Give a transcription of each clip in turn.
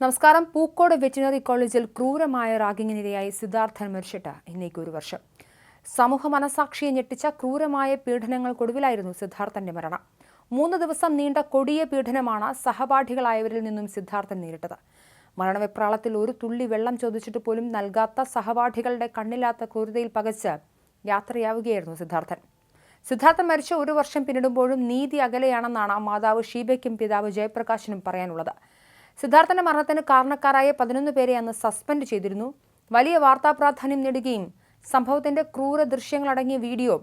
നമസ്കാരം. പൂക്കോട് വെറ്റിനറി കോളേജിൽ ക്രൂരമായ റാഗിങ്ങിനിരയായി സിദ്ധാർത്ഥൻ മരിച്ചിട്ട് ഇന്നേക്ക് ഒരു വർഷം. സമൂഹ മനസാക്ഷിയെ ഞെട്ടിച്ച ക്രൂരമായ പീഡനങ്ങൾക്കൊടുവിലായിരുന്നു സിദ്ധാർത്ഥന്റെ മരണം. മൂന്ന് ദിവസം നീണ്ട കൊടിയ പീഡനമാണ് സഹപാഠികളായവരിൽ നിന്നും സിദ്ധാർത്ഥൻ നേരിട്ടത്. മരണവെപ്രാളത്തിൽ ഒരു തുള്ളി വെള്ളം ചോദിച്ചിട്ട് പോലും നൽകാത്ത സഹപാഠികളുടെ കണ്ണില്ലാത്ത ക്രൂരതയിൽ പകച്ച് യാത്രയാവുകയായിരുന്നു സിദ്ധാർത്ഥൻ. സിദ്ധാർത്ഥൻ മരിച്ച ഒരു വർഷം പിന്നിടുമ്പോഴും നീതി അകലെയാണെന്നാണ് മാതാവ് ഷീബയ്ക്കും പിതാവ് ജയപ്രകാശിനും പറയാനുള്ളത്. സിദ്ധാർത്ഥന്റെ മരണത്തിന് കാരണക്കാരായ പതിനൊന്ന് പേരെ അന്ന് സസ്പെൻഡ് ചെയ്തിരുന്നു. വലിയ വാർത്താ പ്രാധാന്യം നേടുകയും സംഭവത്തിന്റെ ക്രൂര ദൃശ്യങ്ങളടങ്ങിയ വീഡിയോ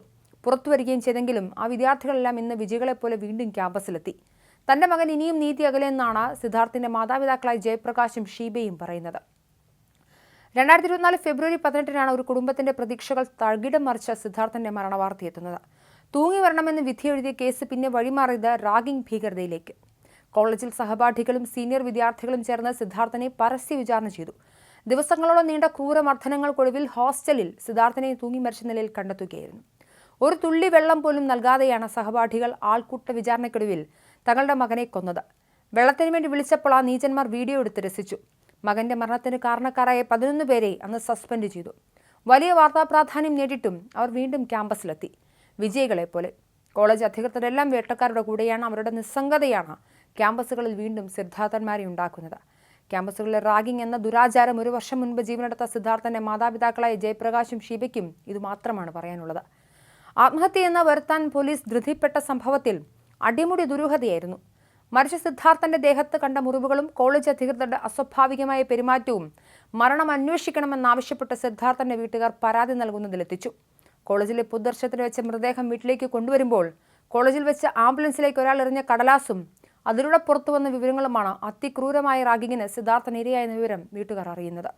പുറത്തുവരികയും ചെയ്തെങ്കിലും ആ വിദ്യാർത്ഥികളെല്ലാം ഇന്ന് വിജയികളെപ്പോലെ വീണ്ടും ക്യാമ്പസിലെത്തി. തന്റെ മകൻ ഇനിയും നീതി അകലെയെന്നാണ് സിദ്ധാർത്ഥിന്റെ മാതാപിതാക്കളായ ജയപ്രകാശും ഷീബയും പറയുന്നത്. രണ്ടായിരത്തി ഇരുപത്തിനാല് ഫെബ്രുവരി പതിനെട്ടിനാണ് ഒരു കുടുംബത്തിന്റെ പ്രതീക്ഷകൾ തകിടം മറിച്ച സിദ്ധാർത്ഥന്റെ മരണവാർത്തയെത്തുന്നത് തൂങ്ങി വരണമെന്ന് വിധിയെഴുതിയ കേസ് പിന്നെ വഴിമാറിയത് റാഗിംഗ് ഭീകരതയിലേക്ക്. കോളേജിൽ സഹപാഠികളും സീനിയർ വിദ്യാർത്ഥികളും ചേർന്ന് സിദ്ധാർത്ഥനെ പരസ്യ വിചാരണ ചെയ്തു. ദിവസങ്ങളോളം നീണ്ട ക്രൂരമർദ്ദനങ്ങൾക്കൊടുവിൽ ഹോസ്റ്റലിൽ സിദ്ധാർത്ഥനെ തൂങ്ങി മരിച്ച നിലയിൽ കണ്ടെത്തുകയായിരുന്നു. ഒരു തുള്ളി വെള്ളം പോലും നൽകാതെയാണ് സഹപാഠികൾ ആൾക്കൂട്ട വിചാരണയ്ക്കൊടുവിൽ തങ്ങളുടെ മകനെ കൊന്നത്. വെള്ളത്തിനു വേണ്ടി വിളിച്ചപ്പോൾ ആ നീചന്മാർ വീഡിയോ എടുത്ത് രസിച്ചു. മകന്റെ മരണത്തിന് കാരണക്കാരായ പതിനൊന്ന് പേരെ അന്ന് സസ്പെൻഡ് ചെയ്തു. വലിയ വാർത്താ പ്രാധാന്യം നേടിയിട്ടും അവർ വീണ്ടും ക്യാമ്പസിലെത്തി. വിജയികളെ പോലെ കോളേജ് അധികൃതരെല്ലാം വേട്ടക്കാരുടെ കൂടെയാണ്. അവരുടെ നിസ്സംഗതയാണ് ക്യാമ്പസുകളിൽ വീണ്ടും സിദ്ധാർത്ഥന്മാരെ ഉണ്ടാക്കുന്നത്. ക്യാമ്പസുകളിലെ റാഗിംഗ് എന്ന ദുരാചാരം ഒരു വർഷം മുൻപ് ജീവനെടുത്ത സിദ്ധാർത്ഥന്റെ മാതാപിതാക്കളായ ജയപ്രകാശും ഷീബയ്ക്കും ഇത് മാത്രമാണ് പറയാനുള്ളത്. ആത്മഹത്യ എന്ന വരുത്താൻ പോലീസ് ധൃതിപ്പെട്ട സംഭവത്തിൽ അടിമുടി ദുരൂഹതയായിരുന്നു. മരിച്ച സിദ്ധാർത്ഥന്റെ ദേഹത്ത് കണ്ട മുറിവുകളും കോളേജ് അധികൃതരുടെ അസ്വാഭാവികമായ പെരുമാറ്റവും മരണം അന്വേഷിക്കണമെന്നാവശ്യപ്പെട്ട് സിദ്ധാർത്ഥന്റെ വീട്ടുകാർ പരാതി നൽകുന്നതിലെത്തിച്ചു. കോളേജിലെ പൊതുദർശനത്തിന് വെച്ച മൃതദേഹം വീട്ടിലേക്ക് കൊണ്ടുവരുമ്പോൾ കോളേജിൽ വെച്ച് ആംബുലൻസിലേക്ക് ഒരാൾ എറിഞ്ഞ കടലാസും അതിലൂടെ പുറത്തു വന്ന വിവരങ്ങളുമാണ് അതിക്രൂരമായ റാഗിങ്ങിന് സിദ്ധാർത്ഥൻ ഇരയായെന്ന വിവരം വീട്ടുകാർ അറിയുന്നത്.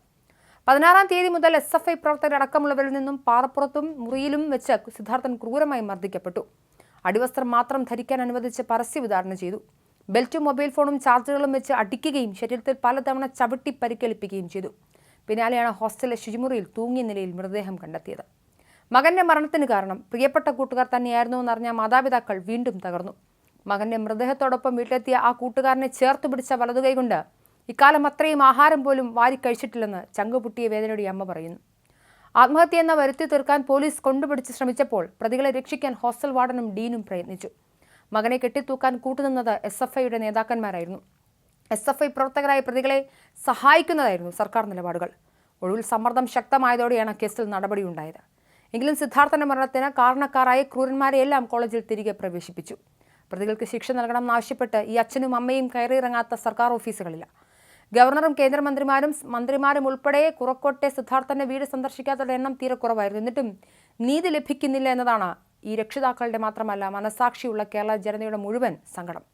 പതിനാറാം തീയതി മുതൽ എസ് എഫ് ഐ പ്രവർത്തകരടക്കമുള്ളവരിൽ നിന്നും പാറപ്പുറത്തും മുറിയിലും വെച്ച് സിദ്ധാർത്ഥൻ ക്രൂരമായി മർദ്ദിക്കപ്പെട്ടു. അടിവസ്ത്രം മാത്രം ധരിക്കാൻ അനുവദിച്ച് പരസ്യ വിതരണ ചെയ്തു. ബെൽറ്റും മൊബൈൽ ഫോണും ചാർജറുകളും വെച്ച് അടിക്കുകയും ശരീരത്തിൽ പലതവണ ചവിട്ടി പരിക്കേൽപ്പിക്കുകയും ചെയ്തു. പിന്നാലെയാണ് ഹോസ്റ്റലിലെ ശുചിമുറിയിൽ തൂങ്ങിയ നിലയിൽ മൃതദേഹം കണ്ടെത്തിയത്. മകന്റെ മരണത്തിന് കാരണം പ്രിയപ്പെട്ട കൂട്ടുകാർ തന്നെയായിരുന്നു എന്നറിഞ്ഞ മാതാപിതാക്കൾ വീണ്ടും തകർന്നു. മകന്റെ മൃതദേഹത്തോടൊപ്പം വീട്ടിലെത്തിയ ആ കൂട്ടുകാരനെ ചേർത്ത് പിടിച്ച വലതുകൈകൊണ്ട് ഇക്കാലം അത്രയും ആഹാരം പോലും വാരി കഴിച്ചിട്ടില്ലെന്ന് ചങ്കുപൊട്ടിയ വേദനയുടെ അമ്മ പറയുന്നു. ആത്മഹത്യ എന്ന വരുത്തി തീർക്കാൻ പോലീസ് കൊണ്ടുപിടിച്ച് ശ്രമിച്ചപ്പോൾ പ്രതികളെ രക്ഷിക്കാൻ ഹോസ്റ്റൽ വാർഡനും ഡീനും പ്രയത്നിച്ചു. മകനെ കെട്ടിത്തൂക്കാൻ കൂട്ടുനിന്നത് എസ് എഫ് ഐയുടെ നേതാക്കന്മാരായിരുന്നു. എസ് എഫ് ഐ പ്രവർത്തകരായ പ്രതികളെ സഹായിക്കുന്നതായിരുന്നു സർക്കാർ നിലപാടുകൾ. ഒടുവിൽ സമ്മർദ്ദം ശക്തമായതോടെയാണ് കേസിൽ നടപടിയുണ്ടായത്. എങ്കിലും സിദ്ധാർത്ഥന്റെ മരണത്തിന് കാരണക്കാരായ ക്രൂരന്മാരെയെല്ലാം കോളേജിൽ തിരികെ പ്രവേശിപ്പിച്ചു. പ്രതികൾക്ക് ശിക്ഷ നൽകണമെന്നാവശ്യപ്പെട്ട് ഈ അച്ഛനും അമ്മയും കയറിയിറങ്ങാത്ത സർക്കാർ ഓഫീസുകളില്ല ഗവർണറും കേന്ദ്രമന്ത്രിമാരും മന്ത്രിമാരും ഉൾപ്പെടെ കുറക്കോട്ടെ സിദ്ധാർത്ഥന്റെ വീട് സന്ദർശിക്കാത്തവരുടെ എണ്ണം തീരെ കുറവായിരുന്നു. എന്നിട്ടും നീതി ലഭിക്കുന്നില്ല എന്നതാണ് ഈ രക്ഷിതാക്കളുടെ മാത്രമല്ല മനസാക്ഷിയുള്ള കേരള ജനതയുടെ മുഴുവൻ സങ്കടം.